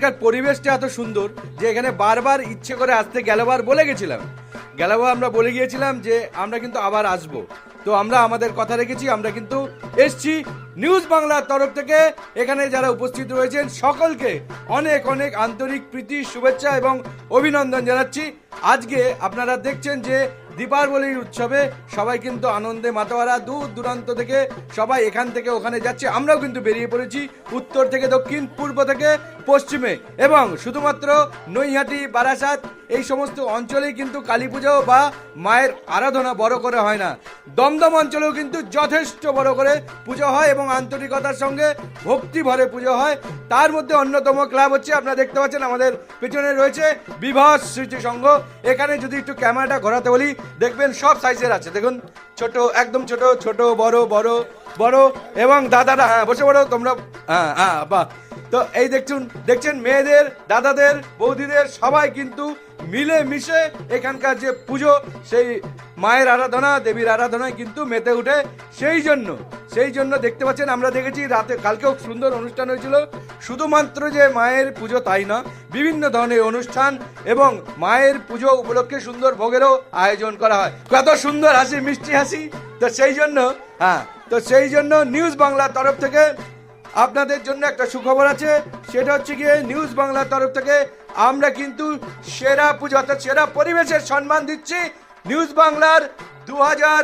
এখানকার পরিবেশটা এত সুন্দর যে এখানে বারবার ইচ্ছে করে আসতে গেলবার বলে গেছিলাম। গেলবার আমরা বলে গিয়েছিলাম যে আমরা কিন্তু আবার আসব। তো আমরা আমাদের কথা রেখেছি, আমরা কিন্তু এসছি নিউজ বাংলার তরফ থেকে। এখানে যারা উপস্থিত রয়েছেন, সকলকে অনেক অনেক আন্তরিক প্রীতি, শুভেচ্ছা এবং অভিনন্দন জানাচ্ছি। আজকে আপনারা দেখছেন যে দীপাবলির উৎসবে সবাই কিন্তু আনন্দে মাতোয়ারা, দূর দূরান্ত থেকে সবাই এখান থেকে ওখানে যাচ্ছে। আমরাও কিন্তু বেরিয়ে পড়েছি উত্তর থেকে দক্ষিণ, পূর্ব থেকে পশ্চিমে। এবং শুধুমাত্র নৈহাটি, বারাসাত এই সমস্ত অঞ্চলেই কিন্তু কালী পুজো বা মায়ের আরাধনা বড় করে হয় না। দমদম অঞ্চলেও কিন্তু যথেষ্ট বড় করে পুজো হয় এবং আন্তরিকতার সঙ্গে ভক্তি ভরে পুজো হয়। তার মধ্যে অন্যতম ক্লাব হচ্ছে, আপনারা দেখতে পাচ্ছেন আমাদের পেছনে রয়েছে বিভাস স্মৃতি সংঘ। এখানে যদি একটু ক্যামেরাটা ঘোরাতে বলি, দেখবেন সব সাইজের আছে। দেখুন, ছোট, একদম ছোট ছোট, বড় বড় বড় এবং দাদারা হ্যাঁ বসে পড়ো, তোমরা হ্যাঁ হ্যাঁ বাহ। তো এই দেখছুন, দেখছেন মেয়েদের, দাদাদের, বৌদিদের সবাই কিন্তু মিলে মিশে এখানকার যে পুজো, সেই মায়ের আরাধনা, দেবীর আরাধনায় কিন্তু মেতে উঠে। সেই জন্য সেই জন্য দেখতে পাচ্ছেন, আমরা দেখেছি রাতে, কালকেও সুন্দর অনুষ্ঠান হয়েছিল। শুধুমাত্র যে মায়ের পুজো তাই না, বিভিন্ন ধরনের অনুষ্ঠান এবং মায়ের পুজো উপলক্ষে সুন্দর ভোগেরও আয়োজন করা হয়। কত সুন্দর হাসি, মিষ্টি হাসি। তো সেই জন্য হ্যাঁ তো সেই জন্য নিউজ বাংলার তরফ থেকে আপনাদের জন্য একটা সুখবর আছে, সেটা হচ্ছে গিয়ে নিউজ বাংলার তরফ থেকে আমরা কিন্তু সেরা পুজো, অর্থাৎ সেরা পরিবেশের সম্মান দিচ্ছি নিউজ বাংলার দু হাজার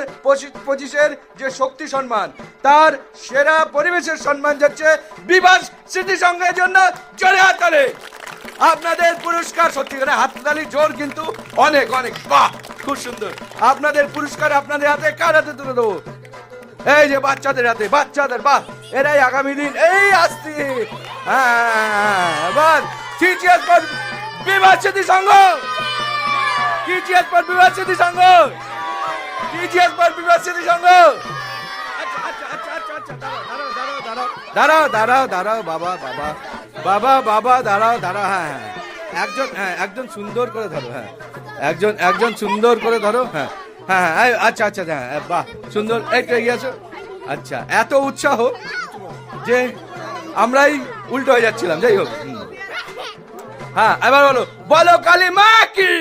পঁচিশের যে শক্তি সম্মান, তার সেরা পরিবেশের সম্মান যাচ্ছে বিভাস স্মৃতি সংঘের জন্য জোরে হাততালি আপনাদের পুরস্কার সত্যি করে হাততালি জোর কিন্তু অনেক অনেক, বাহ, খুব সুন্দর। আপনাদের পুরস্কার আপনাদের হাতে, কার হাতে তুলে দেবো? এই যে বাচ্চাদের হাতে বাচ্চাদের বাহ এরাই আগামী দিন এই আসছি হ্যাঁ টিচিএস পর স্মৃতি সংঘ। টিচিএস পর স্মৃতি সংঘ। টিচিএস পর স্মৃতি সংঘ। আচ্ছা, আচ্ছা, আচ্ছা, দাঁড়াও দাঁড়াও দাঁড়াও বাবা বাবা বাবা বাবা দাঁড়াও দাঁড়াও হ্যাঁ হ্যাঁ একজন হ্যাঁ একজন সুন্দর করে ধরো হ্যাঁ একজন একজন সুন্দর করে ধরো হ্যাঁ হ্যাঁ হ্যাঁ আচ্ছা আচ্ছা হ্যাঁ হ্যাঁ, বাহ সুন্দর একটু এগিয়ে আচ্ছা এত উৎসাহ যে আমরাই উল্টো হয়ে যাচ্ছিলাম যাই হোক। হ্যাঁ এবার বলো বলো কালী মা কি?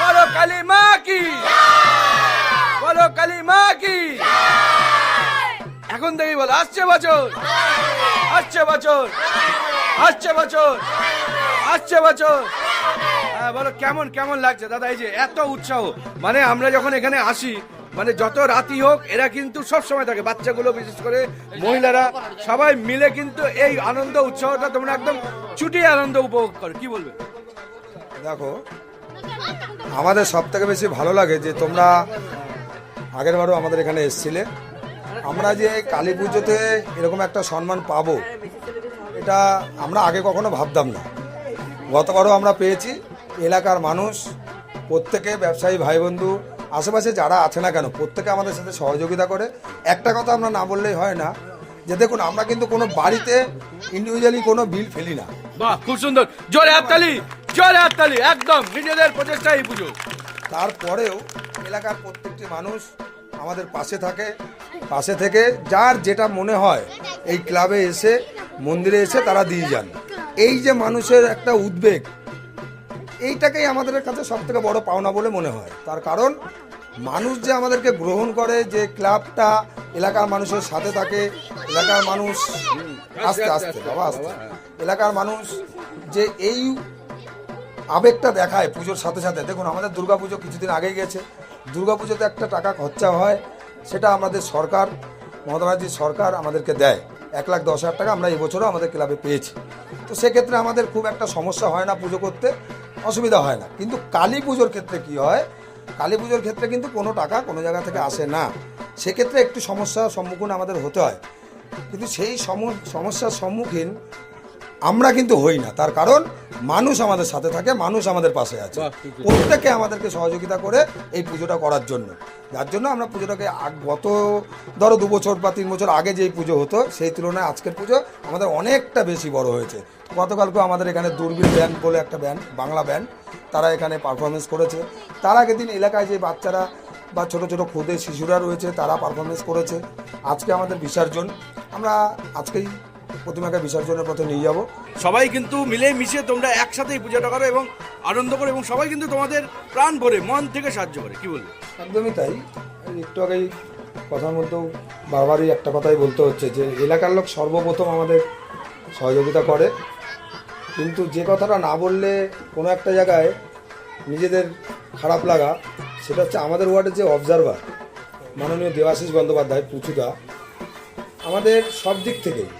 বলো কালী মা কি? বলো কালী মা কি? এখন দেখি বলো আসছে বছর? আসছে বছর? আসছে বছর? আসছে বছর? হ্যাঁ বলো, কেমন কেমন লাগছে? দাদা, এই যে এত উৎসাহ। মানে আমরা যখন এখানে আসি মানে যত রাতি হোক, এরা কিন্তু সব সময় থাকে। বাচ্চাগুলো, বিশেষ করে মহিলারা, সবাই মিলে কিন্তু এই আনন্দ উৎসাহটা তোমরা একদম ছুটিয়ে আনন্দ উপভোগ করো। কি বলবে? দেখো, আমাদের সব থেকে বেশি ভালো লাগে যে তোমরা আগের বারও আমাদের এখানে এসছিলে। আমরা যে কালী পুজোতে এরকম একটা সম্মান পাবো, এটা আমরা আগে কখনো ভাবতাম না। গতবারও আমরা পেয়েছি। এলাকার মানুষ প্রত্যেকে ব্যবসায়ী ভাই বন্ধু আশেপাশে যারা আছে না কেন প্রত্যেকে আমাদের সাথে সহযোগিতা করে। একটা কথা আমরা না বললেই হয় না যে দেখুন আমরা কিন্তু কোনো বাড়িতে ইন্ডিভিজুয়ালি কোনো বিল ফেলি না। বাহ খুব সুন্দর। জোরে হাততালি জোরে হাততালি একদম নিজেদের প্রচেষ্টাই পুজো। তারপরেও এলাকার প্রত্যেকটি মানুষ আমাদের পাশে থাকে পাশে থেকে যার যেটা মনে হয় এই ক্লাবে এসে মন্দিরে এসে তারা দিয়ে যান। এই যে মানুষের একটা উদ্বেগ এইটাকেই আমাদের কাছে সব থেকে বড় পাওনা বলে মনে হয়। তার কারণ মানুষ যে আমাদেরকে গ্রহণ করে যে ক্লাবটা এলাকার মানুষের সাথে থাকে এলাকার মানুষ আস্তে আস্তে বাবা আস্তে। এলাকার মানুষ যে এই আবেগটা দেখায় পুজোর সাথে সাথে। দেখুন আমাদের দুর্গাপুজো কিছুদিন আগেই গেছে। দুর্গাপুজোতে একটা টাকা খরচা হয় সেটা আমাদের সরকার মমতা ব্যানার্জির সরকার আমাদেরকে দেয়। এক লাখ দশ হাজার টাকা আমরা এই বছরও আমাদের ক্লাবে পেয়েছি। তো সেক্ষেত্রে আমাদের খুব একটা সমস্যা হয় না পুজো করতে। অসুবিধা হয় না। কিন্তু কালী পুজোর ক্ষেত্রে কি হয় কালী পুজোর ক্ষেত্রে কিন্তু কোনো টাকা কোনো জায়গা থেকে আসে না। সেক্ষেত্রে একটু সমস্যার সম্মুখীন আমাদের হতে হয়। কিন্তু সেই সম- সমস্যার সম্মুখীন আমরা কিন্তু হই না। তার কারণ মানুষ আমাদের সাথে থাকে মানুষ আমাদের পাশে আছে। প্রত্যেকে আমাদেরকে সহযোগিতা করে এই পুজোটা করার জন্য। যার জন্য আমরা পুজোটাকে গত ধরো দু বছর বা তিন বছর আগে যেই পুজো হতো সেই তুলনায় আজকের পুজো আমাদের অনেকটা বেশি বড় হয়েছে। গতকালকেও আমাদের এখানে দূরবীন ব্যান্ড বলে একটা ব্যান্ড বাংলা ব্যান্ড তারা এখানে পারফরমেন্স করেছে। তার আগের দিন এলাকায় যে বাচ্চারা বা ছোট ছোট ক্ষুদে শিশুরা রয়েছে, তারা পারফরমেন্স করেছে। আজকে আমাদের বিসর্জন। আমরা আজকেই প্রতিমাকে বিসর্জনের পথে নিয়ে যাব। সবাই কিন্তু মিলে মিশে তোমরা একসাথেই পূজাটা করো এবং আনন্দ করো এবং সবাই কিন্তু তোমাদের প্রাণ ভরে, মন থেকে সাহায্য করে। কি বলবে একদমই তাই। একটু আগেই কথার মধ্যেও বারবারই একটা কথাই বলতে হচ্ছে যে, এলাকার লোক সর্বপ্রথম আমাদের সহযোগিতা করে। কিন্তু যে কথাটা না বললে কোনো একটা জায়গায় নিজেদের খারাপ লাগা, সেটা হচ্ছে আমাদের ওয়ার্ডের যে অবজারভার মাননীয় দেবাশিস বন্দ্যোপাধ্যায় পুচুদা আমাদের সব দিক থেকেই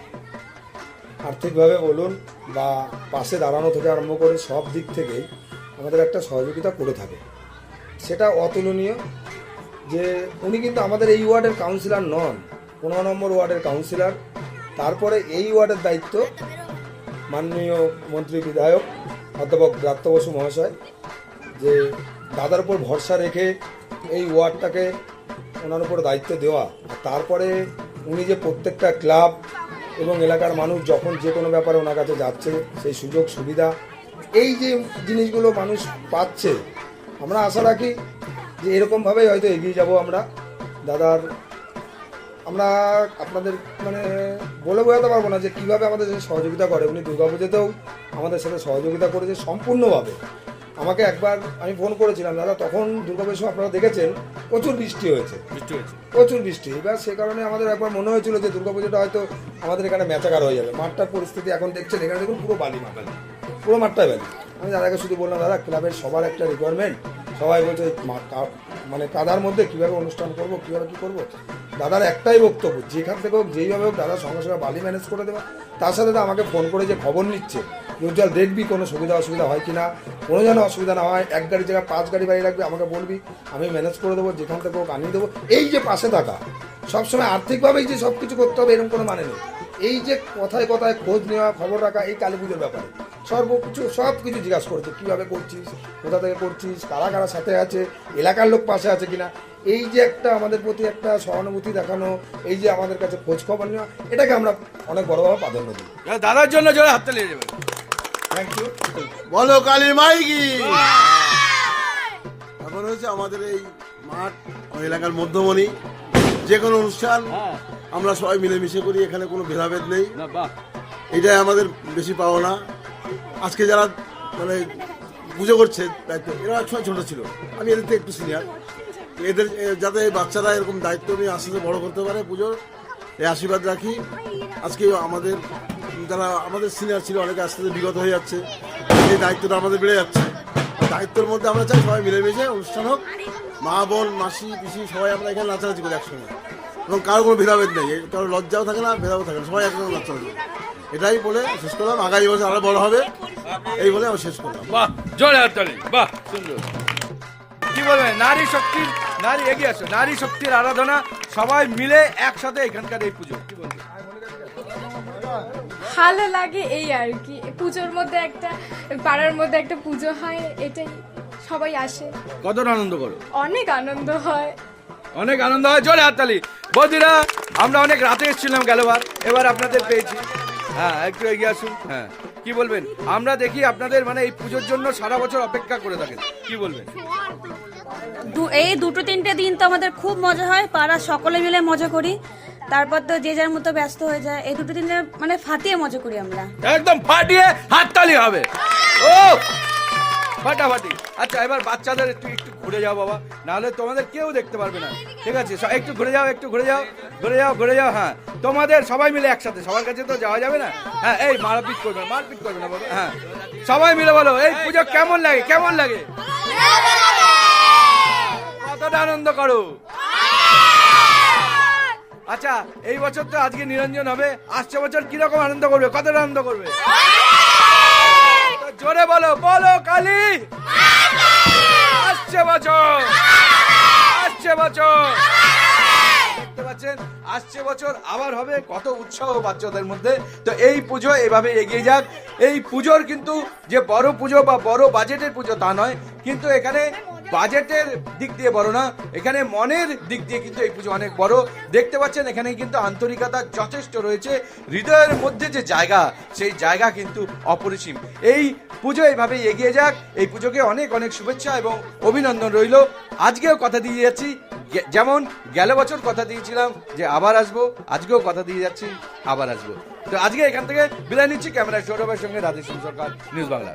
আর্থিকভাবে বলুন বা পাশে দাঁড়ানো থেকে আরম্ভ করে সব দিক থেকেই আমাদের একটা সহযোগিতা করে থাকে। সেটা অতুলনীয় যে উনি কিন্তু আমাদের এই ওয়ার্ডের কাউন্সিলর নন, পনেরো নম্বর ওয়ার্ডের কাউন্সিলর তারপরে এই ওয়ার্ডের দায়িত্ব মাননীয় মন্ত্রী বিধায়ক অধ্যাপক ব্রাত্য বসু মহাশয়, যে দাদার উপর ভরসা রেখে এই ওয়ার্ডটাকে ওনার উপর দায়িত্ব দেওয়া, তারপরে উনি যে প্রত্যেকটা ক্লাব এবং এলাকার মানুষ যখন যে কোনো ব্যাপারে ওনার কাছে যাচ্ছে, সেই সুযোগ, সুবিধা, এই যে জিনিসগুলো মানুষ পাচ্ছে, আমরা আশা রাখি যে এরকমভাবেই হয়তো এগিয়ে যাব আমরা। দাদার, আমরা আপনাদের মানে বলে বোঝাতে পারব না যে কীভাবে আমাদের সাথে সহযোগিতা করে। উনি দুর্গাপুজোতেও আমাদের সাথে সহযোগিতা করেছে সম্পূর্ণভাবে। আমাকে একবার আমি ফোন করেছিলাম দাদা তখন দুর্গাপুজোর সময় আপনারা দেখেছেন প্রচুর বৃষ্টি হয়েছে। বৃষ্টি হয়েছে। প্রচুর বৃষ্টি। এবার সে কারণে আমাদের একবার মনে হয়েছিল যে দুর্গাপুজোটা হয়তো আমাদের এখানে ম্যাচাকার হয়ে যাবে। মাঠটার পরিস্থিতি এখন দেখছেন এখানে দেখুন পুরো বালি মাঠ পুরো মাঠটাই বালি। আমি দাদাকে শুধু বললাম দাদা ক্লাবের সবার একটা রিকোয়ারমেন্ট সবাই বলছে মানে কাদার মধ্যে কীভাবে অনুষ্ঠান করব, কীভাবে কি করব? দাদার একটাই বক্তব্য, যেখান থেকে হোক, যেইভাবে হোক দাদা সঙ্গে সঙ্গে বালি ম্যানেজ করে দেওয়া। তার সাথে আমাকে ফোন করে যে খবর নিচ্ছে উজ্জ্বল, দেখবি কোনো সুবিধা, অসুবিধা হয় কি না কোনো যেন অসুবিধা না হয়, এক গাড়ি জায়গায় পাঁচ গাড়ি বাড়ি রাখবি, আমাকে বলবি, আমি ম্যানেজ করে দেবো, যেখান থেকে হোক, আনিয়ে দেবো। এই যে পাশে থাকা, সবসময় আর্থিকভাবেই যে সব কিছু করতে হবে, এরকম কোনো মানে নেই। এই যে কথায় কথায় খোঁজ নেওয়া খবর রাখা এই কালী পুজোর ব্যাপারে। সর্বকিছু সব কিছু জিজ্ঞাসা করছে কীভাবে করছিস কোথা থেকে করছিস কারা কারা সাথে আছে এলাকার লোক পাশে আছে কিনা? এই যে একটা আমাদের প্রতি একটা সহানুভূতি দেখানো এই যে আমাদের কাছে খোঁজ খবর নেওয়া এটাকে আমরা অনেক বড়োভাবে প্রাধান্য দিই। দাদার জন্য জোরে হাততে লেগে যাবে থ্যাংক ইউ বলো কালী মাই কি এখন হচ্ছে আমাদের এই মাঠ এলাকার মধ্যমণি। যে কোনো অনুষ্ঠান আমরা সবাই মিলেমিশে করি এখানে কোনো ভেদাভেদ নেই। এটাই আমাদের বেশি পাওনা। আজকে যারা মানে পুজো করছে দায়িত্ব এরা একসময় ছোটো ছিল। আমি এদের থেকে একটু সিনিয়র এদের যাতে বাচ্চারা এরকম দায়িত্ব নিয়ে আস্তে আস্তে বড় করতে পারে পুজোর এই আশীর্বাদ রাখি। আজকে আমাদের যারা আমাদের সিনিয়র ছিল অনেকে আস্তে আস্তে বিগত হয়ে যাচ্ছে। এই দায়িত্বটা আমাদের বেড়ে যাচ্ছে। দায়িত্বের মধ্যে আমরা চাই সবাই মিলেমিশে অনুষ্ঠান হোক। মা বোন মাসি পিসি সবাই আমরা এখানে নাচানাচি করি একসঙ্গে। এবং কারও কোনো ভেদাভেদ নেই। কারও লজ্জাও থাকে না ভেদাও থাকে না। সবাই একসঙ্গে নাচানাচি করি। এটাই বলে শেষ করলাম। আগামী বছর আরও বড় হবে। এই বলে আমি শেষ করলাম। বাহ জোরে হাততালি বাহ সুন্দর। কি বলবেন? নারী শক্তির নারী এগিয়ে আসো। নারী শক্তির আরাধনা সবাই মিলে একসাথে এখানকার এই পুজো। কি বলবেন? ভালো লাগে এই আর কি। পুজোর মধ্যে একটা পাড়ার মধ্যে একটা পুজো হয় এটাই। সবাই আসে। কতটা আনন্দ করো? অনেক আনন্দ হয়। অনেক আনন্দ হয় জোরে হাততালি বৌদিরা আমরা অনেক রাতে এসেছিলাম গেলবার এবার আপনাদের পেয়েছি। হ্যাঁ একটু এগিয়ে আসুন হ্যাঁ। কি বলবেন? আমরা দেখি আপনাদের মানে এই পুজোর জন্য সারা বছর অপেক্ষা করে থাকেন। কি বলবেন? এই দুটো তিনটে দিন তো আমাদের খুব মজা হয় পাড়া সকলে মিলে মজা করি। তারপর তো যে যার মতো ব্যস্ত হয়ে যায় এই দুটো দিনে মানে ফাটিয়ে মজা করি আমরা। একদম ফাটিয়ে হাততালি হবে। ও! ফাটাফাটি। আচ্ছা এবার বাচ্চাদের একটু একটু ঘুরে যাও বাবা। নাহলে তোমাদের কেউ দেখতে পারবে না। ঠিক আছে একটু ঘুরে যাও, একটু ঘুরে যাও ঘুরে যাও ঘুরে যাও হ্যাঁ। তোমাদের সবাই মিলে একসাথে, সবার কাছে তো যাওয়া যাবে না? হ্যাঁ এই মারপিট করবে মারপিট করবে না বাবা হ্যাঁ। সবাই মিলে বলো, এই পুজো কেমন লাগে কেমন লাগে? কতটা আনন্দ করো? আচ্ছা এই বছর তো আজকে নিরঞ্জন হবে। আসছে বছর কীরকম আনন্দ করবে? কতটা আনন্দ করবে? জোরে বলো বলো। কালী আসছে বছর। আসছে বছর। দেখতে পাচ্ছেন? আসছে বছর, আবার হবে। কত উৎসাহ বাচ্চাদের মধ্যে। তো এই পুজো এভাবে এগিয়ে যাক। এই পুজোর কিন্তু যে বড় পুজো বা বড় বাজেটের পুজো তা নয়। কিন্তু এখানে বাজেটের দিক দিয়ে বড় না, এখানে মনের দিক দিয়ে কিন্তু এই পুজো অনেক বড়। দেখতে পাচ্ছেন এখানে কিন্তু আন্তরিকতা যথেষ্ট রয়েছে। হৃদয়ের মধ্যে যে জায়গা, সেই জায়গা কিন্তু অপরিসীম। এই পুজো এইভাবে এগিয়ে যাক। এই পুজোকে অনেক অনেক শুভেচ্ছা এবং অভিনন্দন রইল। আজকেও কথা দিয়ে যাচ্ছি। যেমন গেল বছর কথা দিয়েছিলাম যে আবার আসব, আজকেও কথা দিয়ে যাচ্ছি, আবার আসব। তো আজকে এখান থেকে বিদায় নিচ্ছি। ক্যামেরা সৌরভের সঙ্গে রাধেশ্যাম সরকার নিউজ বাংলা।